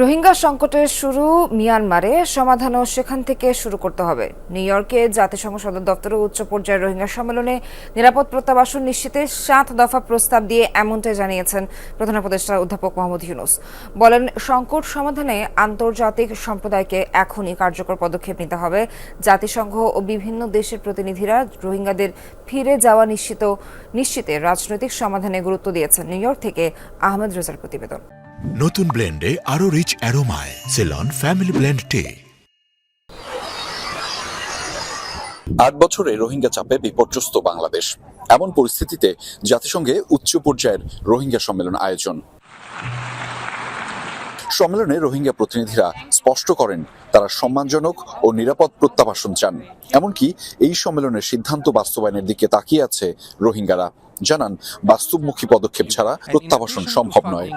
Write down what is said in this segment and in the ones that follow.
রোহিঙ্গা সংকটের শুরু মিয়ানমারে। সমাধানও সেখান থেকে শুরু করতে হবে। নিউ ইয়র্কে জাতিসংঘ সদর দপ্তরে উচ্চ পর্যায়ের রোহিঙ্গা সম্মেলনে নিরাপদ প্রত্যাবাসন নিশ্চিতে সাত দফা প্রস্তাব দিয়ে এমনটাই জানিয়েছেন প্রধান উপদেষ্টা অধ্যাপক মোহাম্মদ ইউনুস। বলেন, সংকট সমাধানে আন্তর্জাতিক সম্প্রদায়কে এখনই কার্যকর পদক্ষেপ নিতে হবে। জাতিসংঘ ও বিভিন্ন দেশের প্রতিনিধিরা রোহিঙ্গাদের ফিরে যাওয়া নিশ্চিত, নিশ্চিতে রাজনৈতিক সমাধানে গুরুত্ব দিয়েছেন নিউ ইয়র্ক থেকে আহমেদ রেজার প্রতিবেদন। নতুন ব্লেন্ডে আরও রিচ অ্যারোমায় সেলন ফ্যামিলি ব্লেন্ড টে আট বছরে রোহিঙ্গা চাপে বিপর্যস্ত বাংলাদেশ। এমন পরিস্থিতিতে জাতিসংঘে উচ্চ পর্যায়ের রোহিঙ্গা সম্মেলন আয়োজন। সম্মেলনে রোহিঙ্গা প্রতিনিধিরা স্পষ্ট করেন, তারা সম্মানজনক ও নিরাপদ প্রত্যাবাসন চান। এমনকি এই সম্মেলনের সিদ্ধান্ত বাস্তবায়নের দিকে তাকিয়ে আছে রোহিঙ্গারা। জানান বাস্তবমুখী পদক্ষেপ ছাড়া প্রত্যাবাসন সম্ভব নয়.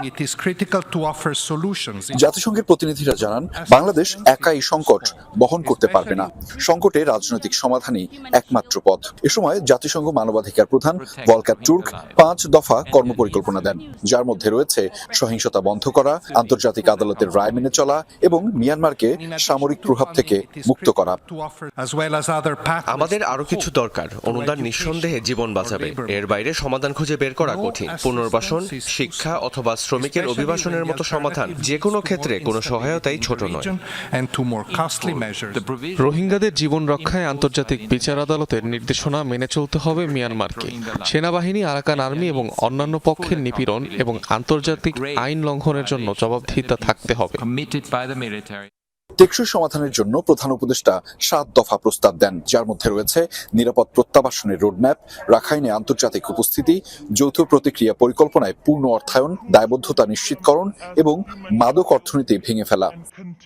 জাতিসংঘের প্রতিনিধিরা জানান বাংলাদেশ একাই সংকট বহন করতে পারবে না। সংকটে রাজনৈতিক সমাধানই একমাত্র পথ। এ সময় জাতিসংঘ মানবাধিকার প্রধান ভলকার তুর্ক পাঁচ দফা কর্মপরিকল্পনা দেন যার মধ্যে রয়েছে সহিংসতা বন্ধ করা আন্তর্জাতিক আদালতের রায় মেনে চলা এবং মিয়ানমারকে সামরিক প্রভাব থেকে মুক্ত করা। আমাদের আরও কিছু দরকার অনুদান নিঃসন্দেহে জীবন বাঁচাবে। এর বাইরে সমাধান খুঁজে বের করা কঠিন। পুনর্বাসন শিক্ষা অথবা শ্রমিকের অভিবাসনের মতো সমাধান যে কোনো ক্ষেত্রে কোনো সহায়তাই ছোট নয়. রোহিঙ্গাদের জীবন রক্ষায় আন্তর্জাতিক বিচার আদালতের নির্দেশনা মেনে চলতে হবে মিয়ানমারকে। সেনাবাহিনী আরাকান আর্মি এবং অন্যান্য পক্ষের নিপীড়ন এবং আন্তর্জাতিক আইন লঙ্ঘনের জন্য জবাবদিহিতা থাকতে হবে। টেকসই সমাধানের জন্য প্রধান উপদেষ্টা সাত দফা প্রস্তাব দেন, যার মধ্যে রয়েছে নিরাপদ প্রত্যাবাসনের রোডম্যাপ, রাখাইনে আন্তর্জাতিক উপস্থিতি, যৌথ প্রতিক্রিয়া পরিকল্পনায় পূর্ণ অর্থায়ন, দায়বদ্ধতা নিশ্চিতকরণ এবং মাদক অর্থনীতি ভেঙে ফেলা।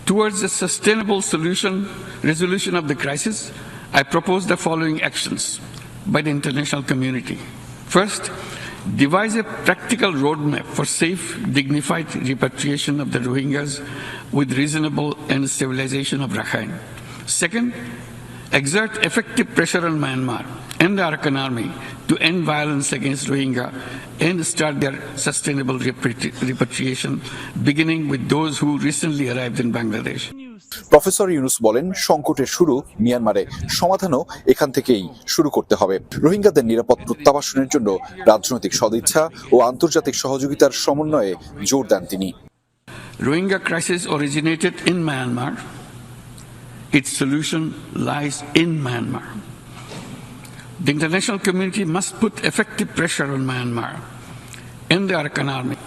Towards a sustainable solution resolution of the crisis I propose the following actions by the international community first devise a practical roadmap for safe, dignified repatriation of the Rohingyas with reasonable and stabilization of Rakhine. Second, exert effective pressure on Myanmar and the Arakan army to end violence against Rohingya and start their sustainable repatri- repatriation, beginning with those who recently arrived in Bangladesh. Professor Yunus বলেন সংকটের শুরু মিয়ানমারে সমাধানও এখান থেকেই শুরু করতে হবে রোহিঙ্গাদের নিরাপদ প্রত্যাবাসনের জন্য রাজনৈতিক সদিচ্ছা ও আন্তর্জাতিক সহযোগিতার সমন্বয়ে জোর দেন তিনি Rohingya crisis originated in Myanmar. Its solution lies in Myanmar. The international community must put effective pressure on Myanmar and the Arakan army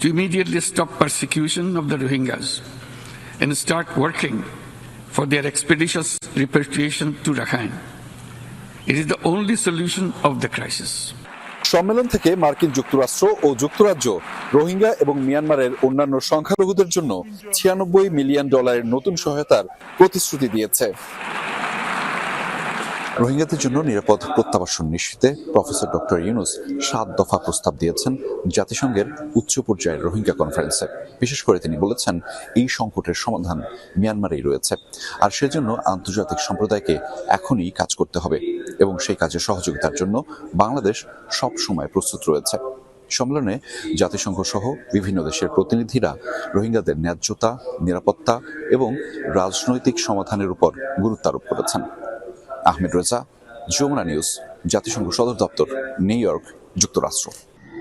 to immediately stop persecution of the Rohingyas and start working for their expeditious repatriation to Rakhine. It is the only solution of the crisis. সম্মেলন থেকে মার্কিন যুক্তরাষ্ট্র ও যুক্তরাজ্য রোহিঙ্গা এবং মিয়ানমারের অন্যান্য সংখ্যালঘুদের জন্য ছিয়ানব্বই মিলিয়ন ডলারের নতুন সহায়তার প্রতিশ্রুতি দিয়েছে রোহিঙ্গাদের জন্য নিরাপদ প্রত্যাবাসন নিশ্চিতে প্রফেসর ডক্টর ইউনুস সাত দফা প্রস্তাব দিয়েছেন জাতিসংঘের উচ্চ পর্যায়ের রোহিঙ্গা কনফারেন্সে। বিশেষ করে তিনি বলেছেন, এই সংকটের সমাধান মিয়ানমারেই রয়েছে। আর সেজন্য আন্তর্জাতিক সম্প্রদায়কে এখনই কাজ করতে হবে এবং সেই কাজে সহযোগিতার জন্য বাংলাদেশ সব সময় প্রস্তুত রয়েছে। সম্মেলনে জাতিসংঘ সহ বিভিন্ন দেশের প্রতিনিধিরা রোহিঙ্গাদের ন্যায্যতা, নিরাপত্তা এবং রাজনৈতিক সমাধানের উপর গুরুত্ব আরোপ করেছেন। আহমেদ রেজা যমুনা নিউজ জাতিসংঘ সদর দপ্তর নিউ ইয়র্ক যুক্তরাষ্ট্র।